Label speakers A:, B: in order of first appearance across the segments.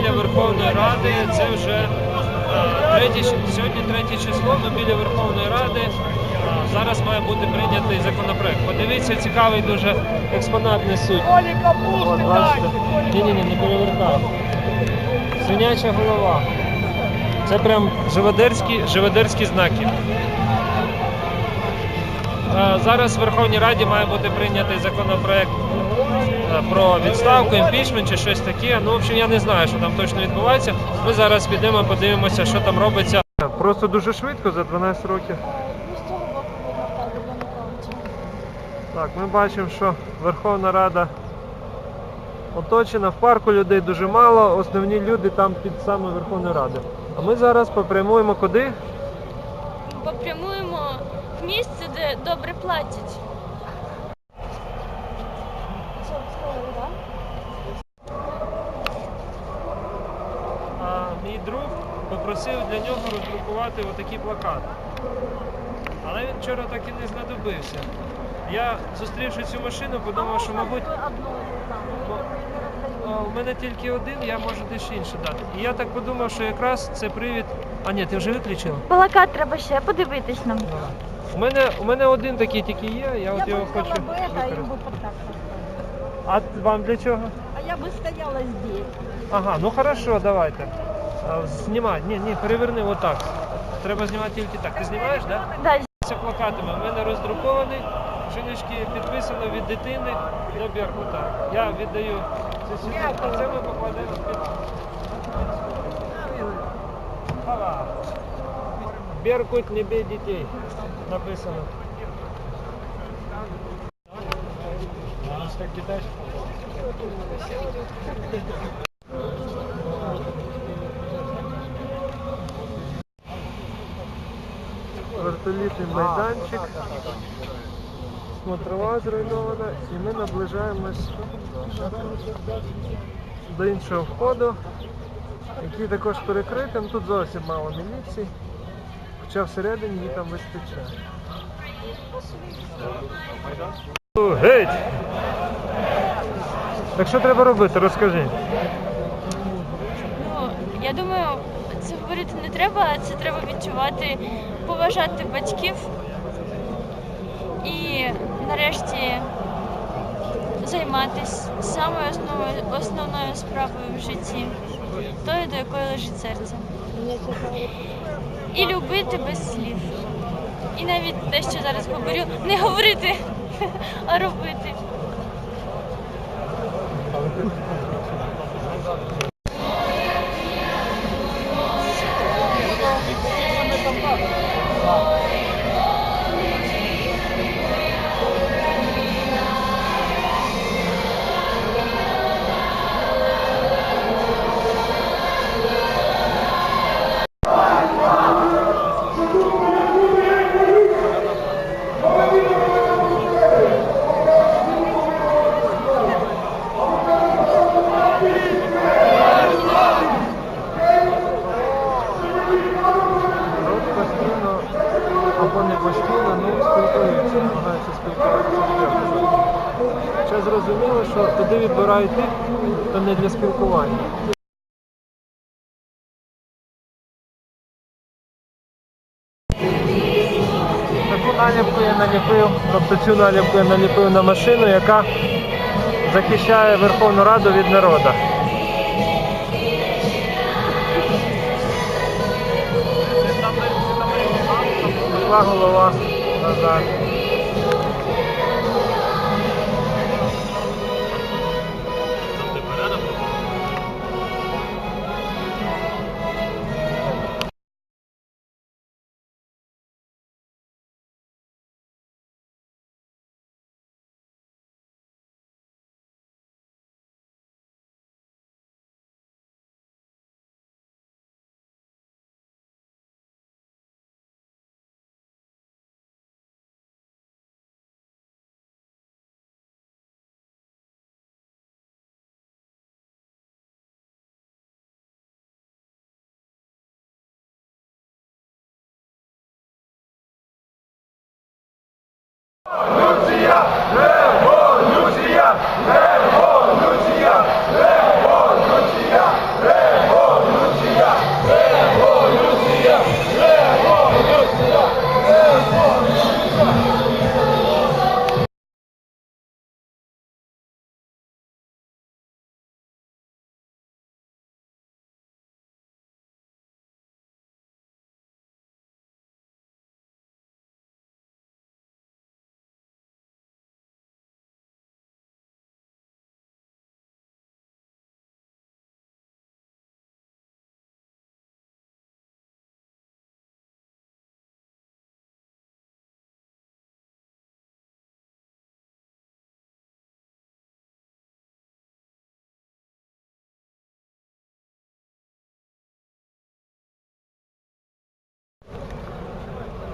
A: біля Верховної Ради. Це вже е, третє, сьогодні третє число, ми біля Верховної Ради. Е, Зараз має бути прийнятий законопроект. Подивіться, цікавий дуже експонат несуть. Бачите? Ні-ні-ні, не перевертай. Свиняча голова. Це прям живодерські, живодерські знаки. Е, Зараз в Верховній Раді має бути прийнятий законопроект про відставку, імпічмент чи щось таке. Ну, в общем, я не знаю, що там точно відбувається. Ми зараз підемо, подивимося, що там робиться. Просто дуже швидко за 12 років.
B: Ну. Так,
A: ми бачимо, що Верховна Рада оточена, в парку людей дуже мало, основні люди там під саме Верховною Радою. А ми зараз попрямуємо куди?
B: Попрямуємо в місце, де добре платять. Що, встали, так?
A: А мій друг попросив для нього роздрукувати отакі плакати. Але він вчора так і не знадобився. Я, зустрівши цю машину, подумав, що, мабуть, а, у мене тільки один, я можу десь інше дати. І я так подумав, що якраз це привід. А ні, ти вже виключила?
B: Плакат треба ще подивитись нам.
A: У мене, у мене один такий тільки є, я от його хочу.
C: бы это,
A: використати.
C: им бы вот так поставила.
A: А вам для чого?
C: А я бы стояла здесь.
A: Ага, ну хорошо, давайте. Знімай. Ні, ні, переверни отак. Треба знімати тільки так. Ти знімаєш, так? Да? Це плакатами. У мене роздрукований. Жіночки підписано від дитини до Беркута. Я віддаю це а це ми покладемо під. Беркут не бій дітей. Написано. Так кидаєш. Вертолітний майданчик. Смотрова зруйнована і ми наближаємось до іншого входу, який також перекритий. Ну, Тут зовсім мало міліції, хоча всередині її там вистачає. Геть! Так що треба робити, розкажи.
B: Ну, я думаю, це говорити не треба, а це треба відчувати, поважати батьків і нарешті займатися самою основною, основною справою в житті, тою, до якої лежить серце. І любити без слів. І навіть те, що зараз говорю, не говорити, а робити.
A: Наліпку я наліпив, тобто цю наліпку я наліпив на машину, яка захищає Верховну Раду від народу. Голова назад.
D: Революція!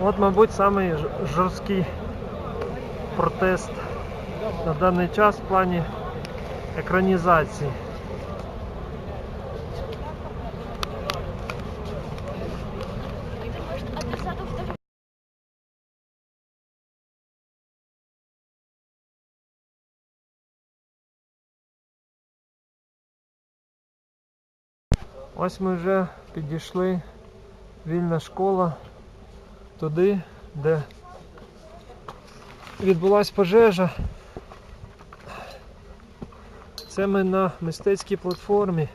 A: От, мабуть, самий жорсткий протест на даний час в плані екранізації. Ось ми вже підійшли вільна школа туди, де відбулась пожежа. Це ми на мистецькій платформі.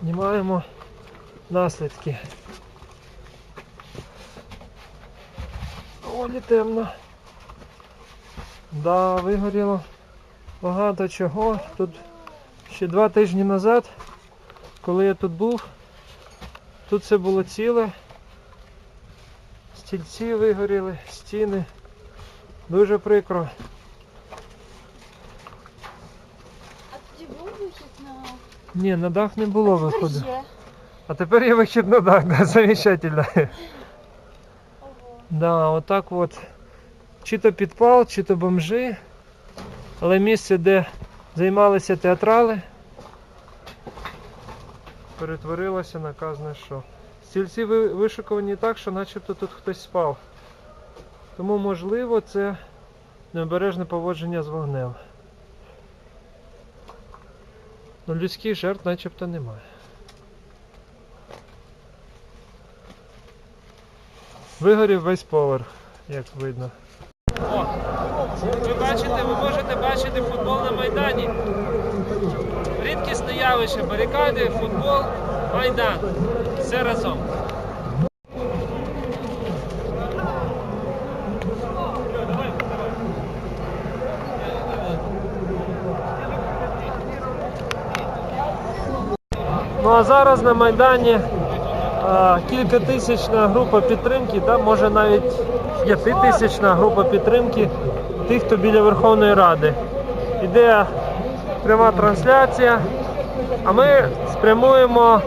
A: Знімаємо наслідки. Доволі темно. Да, вигоріло багато чого. Тут ще два тижні назад, коли я тут був, тут все було ціле. Стільці вигоріли, стіни. Дуже прикро.
B: А тоді був вихід на
A: Ні, на дах не було виходу.
B: Є.
A: А тепер є вихід на дах, да, замечательно. Да, отак от. Чи то підпал, чи то бомжи. Але місце, де займалися театрали, перетворилося на казне що. Стільці ви- вишиковані так, що начебто тут хтось спав. Тому, можливо, це необережне поводження з вогнем. Ну, людських жертв начебто немає. Вигорів весь поверх, як видно. О, ви бачите, ви можете бачити футбол на Майдані. Рідкісне явище, барикади, футбол, Майдан. Все разом. Ну а зараз на Майдані а, кількатисячна група підтримки, та, може навіть п'ятитисячна група підтримки тих, хто біля Верховної Ради. Іде пряма трансляція, а ми спрямуємо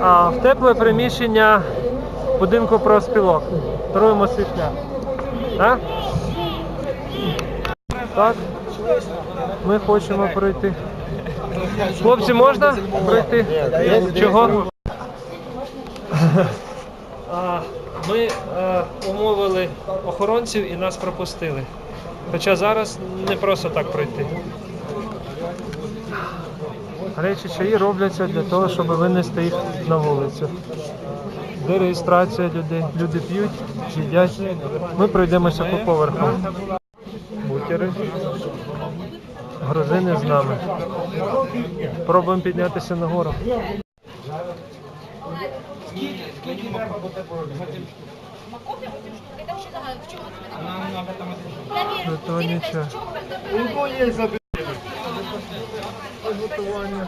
A: а, в тепле приміщення будинку профспілок. Даруємо свій шлях. Так? Так. Ми хочемо пройти. Хлопці, можна пройти? Чого? Ми е, умовили охоронців і нас пропустили. Хоча зараз не просто так пройти. Речі чаї робляться для того, щоб винести їх на вулицю. Де реєстрація людей? Люди п'ють, їдять. Ми пройдемося по поверху. Бутери. Грузини з нами. Пробуємо піднятися нагору. Ну, то нічого.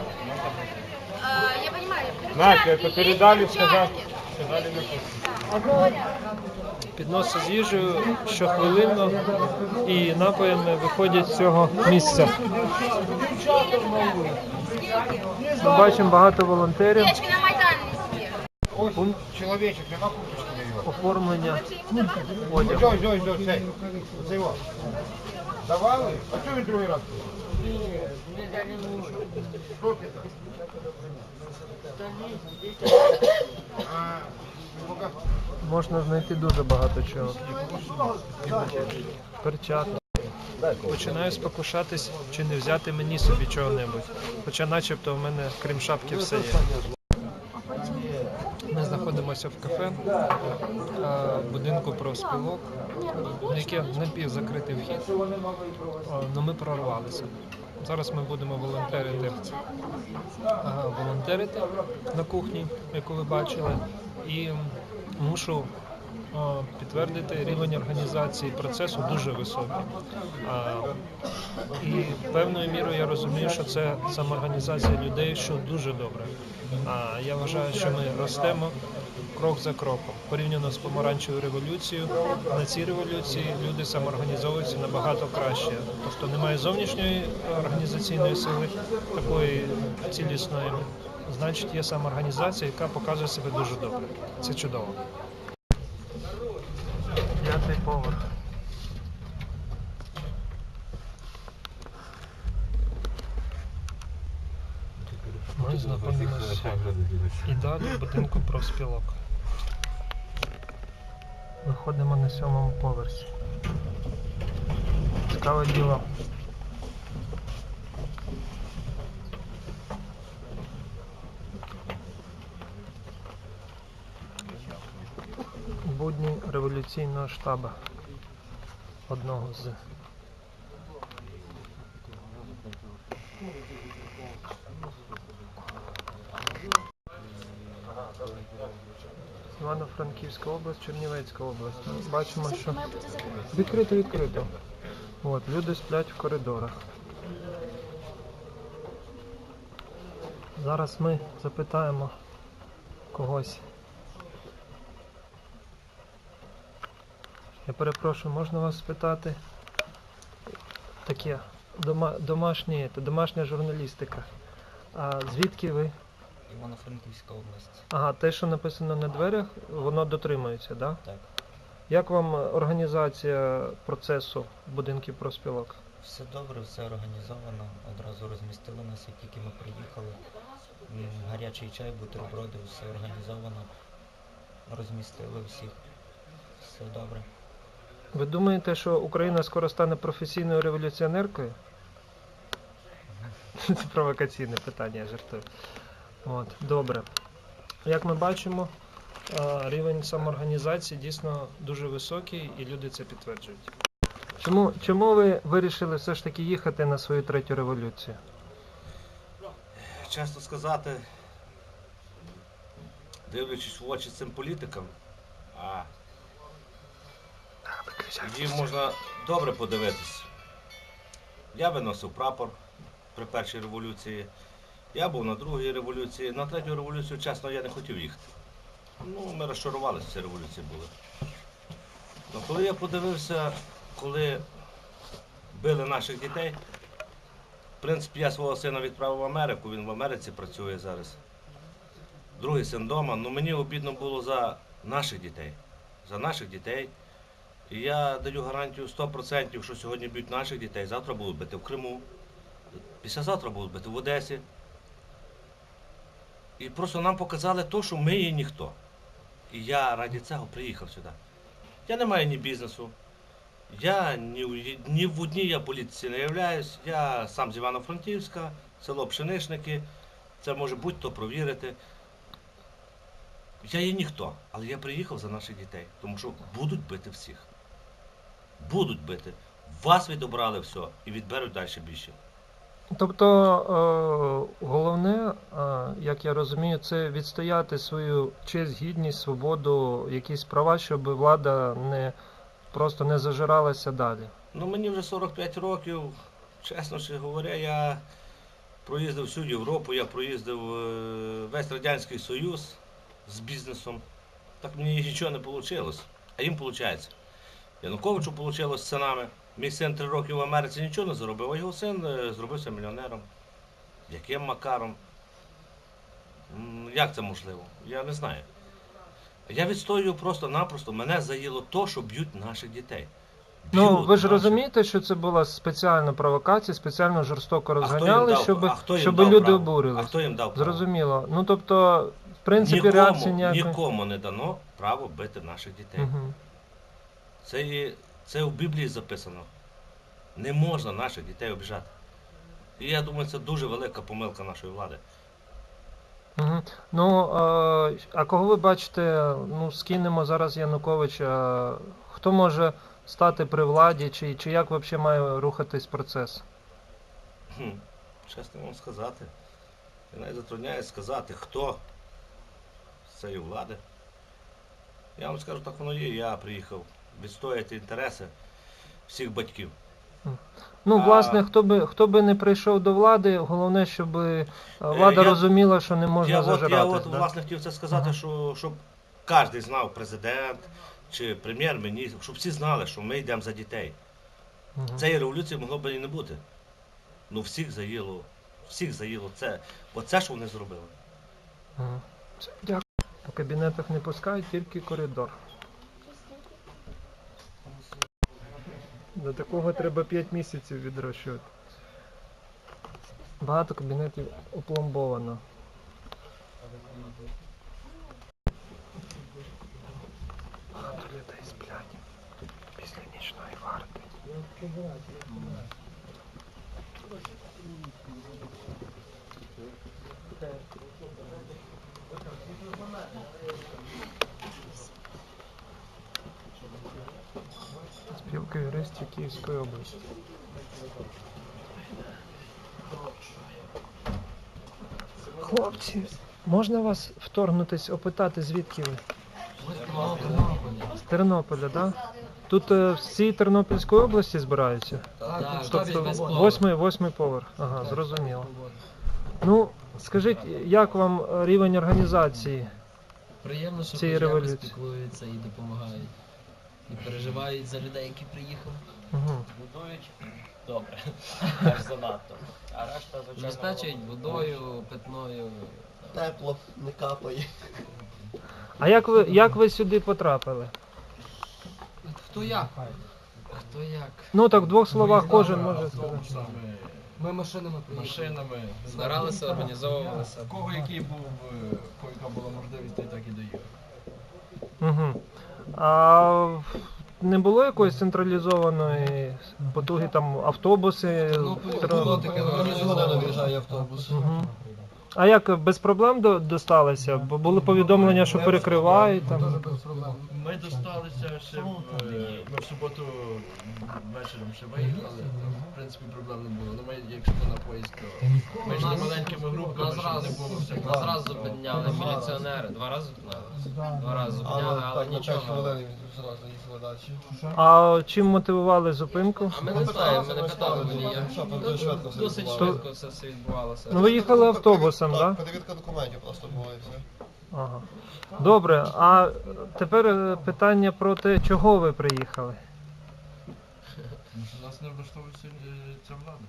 B: Я понимаю.
D: Надя, это передали, сказали.
A: Підноси з їжею щохвилинно і напоями виходять з цього місця. Ми бачимо багато волонтерів,
B: на Майдан нести.
A: пункт
D: Человечек, курточку дает.
A: оформлення одягу.
D: Ой, ой, ой, цей. Оце його. Давали? А, ну, пока.
A: Можна знайти дуже багато чого. Перчатки. Починаю спокушатись, чи не взяти мені собі чого-небудь. Хоча начебто в мене, крім шапки, все є. Знаходимося в кафе е, будинку профспілок, в яке напівзакритий вхід, але ми прорвалися. Зараз ми будемо волонтерити, е, волонтерити на кухні, яку ви бачили, і мушу е, підтвердити рівень організації процесу дуже високий. І певною мірою я розумію, що це самоорганізація людей, що дуже добре. Я вважаю, що ми ростемо крок за кроком. Порівняно з помаранчевою революцією, на цій революції люди самоорганізовуються набагато краще. Тобто немає зовнішньої організаційної сили, такої цілісної, значить є самоорганізація, яка показує себе дуже добре. Це чудово. П'ятий поверх. Ми знаходимося і далі в будинку профспілок. Виходимо на сьомому поверсі. Цікаве діло. Будні революційного штабу. Одного з. Івано-Франківська область, Чернівецька область. Ми Бачимо, що відкрито, відкрито. От, люди сплять в коридорах. Зараз ми запитаємо когось. Я перепрошую, можна вас спитати? Таке, дома, домашнє, домашня журналістика. А звідки ви?
E: Івано-Франківська область.
A: Ага, те, що написано на дверях, воно дотримується, так? Да?
E: Так.
A: Як вам організація процесу будинків проспілок?
E: Все добре, все організовано. Одразу розмістили нас, як тільки ми приїхали. Гарячий чай, бутерброди, все організовано. Розмістили всіх. Все добре.
A: Ви думаєте, що Україна скоро стане професійною революціонеркою? Це провокаційне питання, я жартую. От, добре. Як ми бачимо, е, рівень самоорганізації дійсно дуже високий і люди це підтверджують. Чому, чому ви вирішили все ж таки їхати на свою третю революцію?
F: чесно сказати, дивлячись в очі цим політикам, а їм можна добре подивитись. Я виносив прапор при першій революції, я був на другій революції, на третю революцію, чесно, я не хотів їхати. Ну, ми розчарувалися, ці революції були. Ну, коли я подивився, коли били наших дітей, в принципі, я свого сина відправив в Америку, він в Америці працює зараз. Другий син вдома. Ну мені обідно було за наших дітей. За наших дітей. І я даю гарантію 100%, що сьогодні б'ють наших дітей, завтра будуть бити в Криму, післязавтра будуть бити в Одесі. І просто нам показали те, що ми є ніхто. І я раді цього приїхав сюди. Я не маю ні бізнесу, я ні, ні в одній я політиці не являюсь. Я сам з Івано-Франківська, село Пшеничники. Це може будь-хто провірити. Я є ніхто, але я приїхав за наших дітей, тому що будуть бити всіх. Будуть бити. Вас відобрали все і відберуть далі більше.
A: Тобто е, головне, е, як я розумію, це відстояти свою честь, гідність, свободу, якісь права, щоб влада не просто не зажиралася далі.
F: Ну мені вже 45 років, чесно ще говоря, я проїздив всю Європу, я проїздив е, весь Радянський Союз з бізнесом. Так мені нічого не вийшло. А їм виходить. Януковичу вийшло з синами. Мій син три роки в Америці нічого не заробив, а його син е, зробився мільйонером. Яким макаром? Як це можливо? Я не знаю. Я відстоюю просто-напросто, мене заїло то, що б'ють наших дітей.
A: Ну, ви ж
F: наших.
A: розумієте, що це була спеціальна провокація, спеціально жорстоко розганяли, щоб, щоб люди
F: право?
A: обурились.
F: А хто їм дав право?
A: Зрозуміло. Ну тобто, в принципі,
F: Нікому,
A: реакції ніякої.
F: нікому не дано право бити наших дітей.
A: Угу.
F: Це, є, це в Біблії записано. Не можна наших дітей обіжати. І я думаю, це дуже велика помилка нашої влади.
A: Угу. Ну, а кого ви бачите, ну, скинемо зараз Януковича, хто може стати при владі, чи, чи як взагалі має рухатись процес?
F: Хм, чесно вам сказати. Я навіть затрудняюсь сказати, хто з цієї влади. Я вам скажу, так воно є. Я приїхав відстояти інтереси всіх батьків.
A: Ну,
F: А-
A: власне, хто би, хто би не прийшов до влади, головне, щоб е, влада
F: я-
A: розуміла, що не можна
F: я, от, я от,
A: да?
F: власне хотів це сказати,
A: Ага.
F: що щоб кожен знав, президент чи прем'єр-міністр, щоб всі знали, що ми йдемо за дітей.
A: Мгм.
F: Цієї революції могло б і не бути. Ну всіх заїло, всіх заїло це. Оце, що вони зробили.
A: Ага. Все, Дякую. По кабінетах не пускають, тільки коридор. До такого треба 5 місяців відрощувати. Багато кабінетів опломбовано. Багато людей сплять після нічної варти. Юристів Київської області. Хлопці, можна вас вторгнутись, опитати, звідки ви? З Тернополя, так? Да? Тут е, всі Тернопільської області збираються?
G: Так,
A: Тобто восьмий, восьмий поверх. Ага, зрозуміло. Ну, скажіть, як вам е, рівень організації?
G: Приємно, що
A: цієї
G: хоч якось
A: революції.
G: спілкуються і допомагають. І переживають за людей, які приїхали.
A: Угу.
E: Будують добре, аж занадто. А решта, звичайно.
G: Забезпечують водою, питною.
H: Тепло, не капає.
A: А як ви, як ви сюди потрапили?
G: Хто як? Хто як?
A: Ну так в двох словах кожен може сказати.
G: Автобусами,
H: Ми машинами приїхали.
G: машинами. Збиралися, організовувалися.
I: кого який був, е, кого яка була можливість, той так і доїхав.
A: Угу. А не було якоїсь централізованої потуги там автобуси?
H: Ну, було таке, організовано виїжджає автобус.
A: Мгм. А як без проблем до- досталися? Бо були повідомлення, що перекривають там.
I: Ми досталися ще в, е, ми в суботу вечором ще виїхали. В принципі, проблем не було. Ну ми якщо на поїзд, то ми йшли маленькими групами,
G: Нас
I: щоб
G: раз,
I: не було всяких.
G: нас раз зупиняли міліціонери. Два рази зупиняли. Два рази зупиняли, але
H: так, на 5
G: нічого.
H: хвилин зразу їхали далі.
A: А чим мотивували зупинку?
G: А ми не знаємо, ми не питали водія.
H: Що, там дуже швидко все
G: Досить
H: відбувалося.
G: швидко все відбувалося.
A: Ну ви їхали автобусом, так? Да?
H: Перевірка документів просто була і все.
A: Ага. Добре, а тепер е, питання про те, чого ви приїхали.
I: Нас не влаштовує сьогодні ця влада.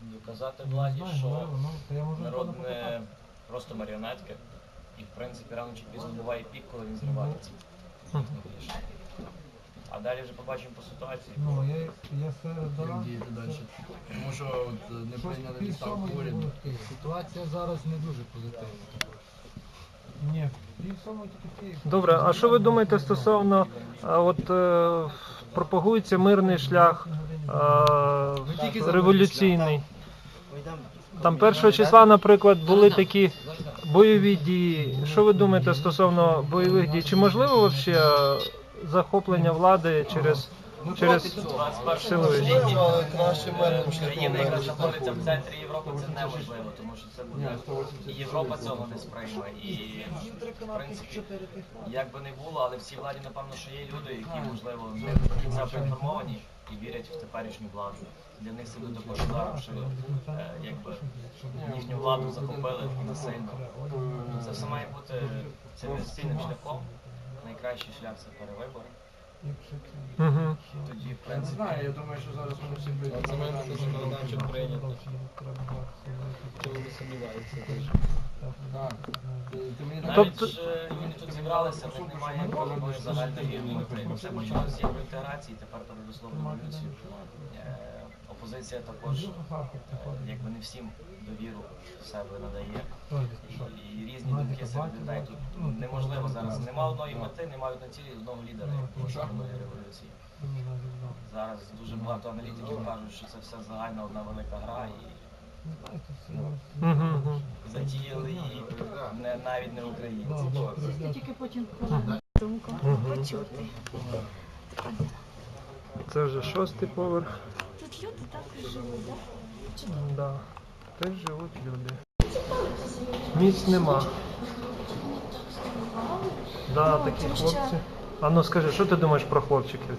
E: Доказати владі, що народ не просто маріонетки. І в принципі рано чи пізно буває пік, коли він зривається.
A: Мгм.
E: А далі вже побачимо по ситуації.
I: Як діяти далі. Тому що от, е, не прийняли відставку уряду.
J: Ситуація зараз не дуже позитивна. Ні,
A: Добре, а що ви думаєте стосовно а, от е, пропагується мирний шлях е, революційний? Там першого числа, наприклад, були такі бойові дії. Що ви думаєте стосовно бойових дій? Чи можливо взагалі захоплення влади через, через силові?
H: Але краще мирним
E: Країна, яка знаходиться в центрі Європи, це неможливо, тому що це буде і Європа цього не сприйме. І в принципі, як би не було, але всій владі, напевно, що є люди, які можливо не до кінця поінформовані і вірять в теперішню владу. Для них це буде також ударом, що е, якби їхню владу захопили насильно. Це все має бути цивілізаційним шляхом. Найкращий шлях це перевибори.
A: Угу.
E: Тоді, в
I: не
E: принципі,
I: знаю, я думаю, що зараз вони всі прийдуть.
G: Це мене дуже законодавчо прийнято. Чому не сумніваються?
I: Так. Ти- ти мені
E: Навіть
A: Тобто-
E: е, вони тут зібралися, в них немає якої загальної мети. Все почалося як в інтеграції, тепер передослов революцію. Е, Опозиція також, е, якби не всім довіру в себе надає. І, і різні думки серед людей. Тут неможливо зараз. Нема одної мети, немає одної цілі, одного лідера, як революції. Зараз дуже багато аналітиків кажуть, що це все загальна одна велика гра і затіяли її не, навіть не українці.
C: Тільки потім думку. Почути.
A: Це вже шостий поверх.
B: Тут люди і живуть, так?
A: Да. Теж живуть люди. Місць нема. Да, такі хлопці. А ну скажи, що ти думаєш про хлопчиків?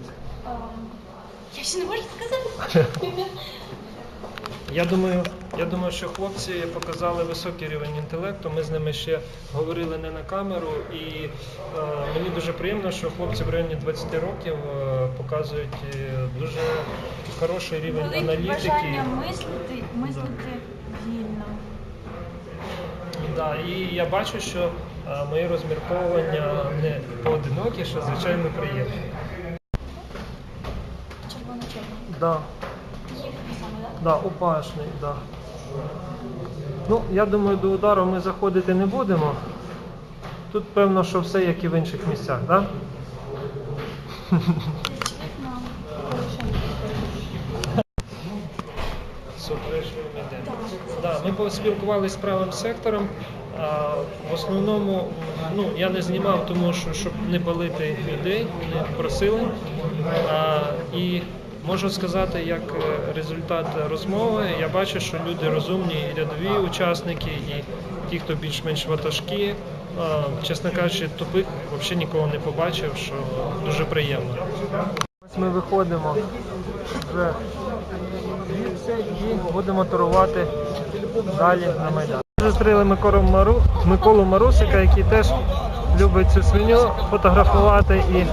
B: Я ще не можу сказати.
A: Я думаю, я думаю, що хлопці показали високий рівень інтелекту. Ми з ними ще говорили не на камеру, і е, мені дуже приємно, що хлопці в районі 20 років е, показують е, дуже хороший рівень
B: Велике
A: аналітики.
B: бажання мислити, мислити вільно.
A: Да, і я бачу, що е, мої розмірковування не поодинокі, що звичайно приємно.
B: Червоно-чорний.
A: Да? Да, опашний, да. Ну, я думаю, до удару ми заходити не будемо. Тут певно, що все як і в інших місцях, так? Да? Да, ми поспілкувалися з правим сектором. А, в основному, ну, я не знімав, тому що щоб не палити людей, вони просили. А, і можу сказати, як е, результат розмови, я бачу, що люди розумні, і рядові учасники, і ті, хто більш-менш ватажкі. Чесно кажучи, тупих взагалі нікого не побачив, що дуже приємно. Ось ми виходимо вже звідси і будемо турувати далі на Майдан. Зустріли. Миколу Марусика, який теж любить цю свиню фотографувати і,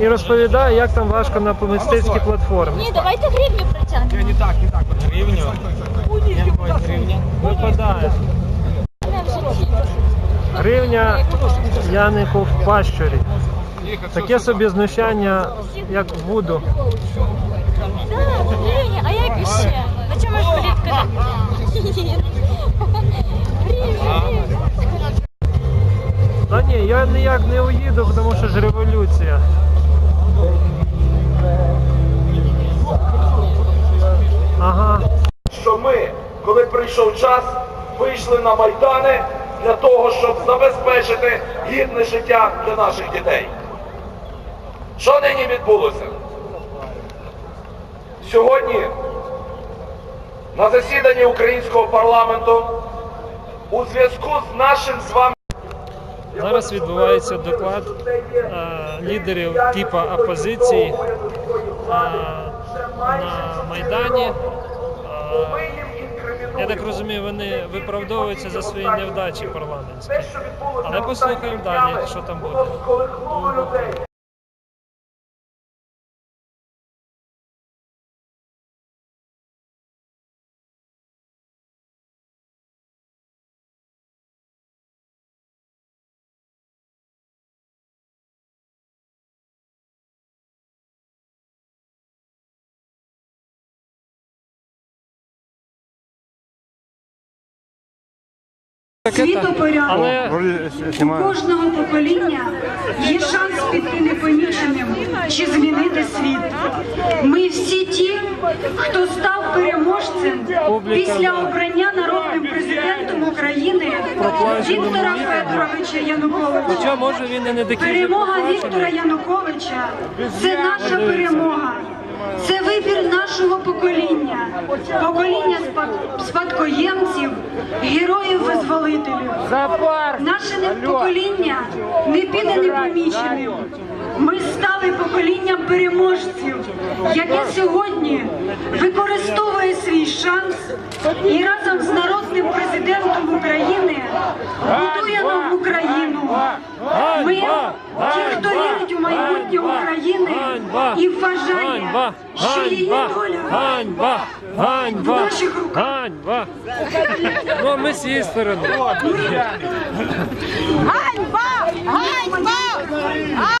A: і розповідає, як там важко на помистецькій платформі.
B: Ні, давайте гривню притягнемо.
A: Випадає.
B: Не в житті.
A: Гривня Янику в пащурі. Таке собі знущання, як в Вуду.
B: Так, гривня, а як іще? На чому ж гривня.
A: Та ні, я ніяк не уїду, тому що ж революція. Ага.
K: що ми, коли прийшов час, вийшли на майдани для того, щоб забезпечити гідне життя для наших дітей. Що нині відбулося? Сьогодні на засіданні українського парламенту у зв'язку з нашим з вами
A: Зараз відбувається доклад а, лідерів типу опозиції а, на Майдані. А, я так розумію, вони виправдовуються за свої невдачі парламентські. Але послухаємо далі, що там буде.
L: Світопорядок
A: Але
L: у кожного покоління є шанс піти непоміченим чи змінити світ. Ми всі ті, хто став переможцем після обрання народним президентом України Віктора Федоровича Януковича.
A: хоча може він не такий
L: Перемога Віктора. Януковича це наша перемога. Це вибір нашого покоління, покоління спад- спадкоємців, героїв-визволителів. Наше покоління не піде непоміченим. Ми стали поколінням переможців, яке сьогодні використовує свій шанс і разом з народним президентом України будує нову Україну. Ми, ті, хто вірить у майбутнє України і вважає, що її доля в наших руках.
A: Ганьба! Ну, ми з цієї сторони.
L: Ганьба! Ганьба! Ганьба!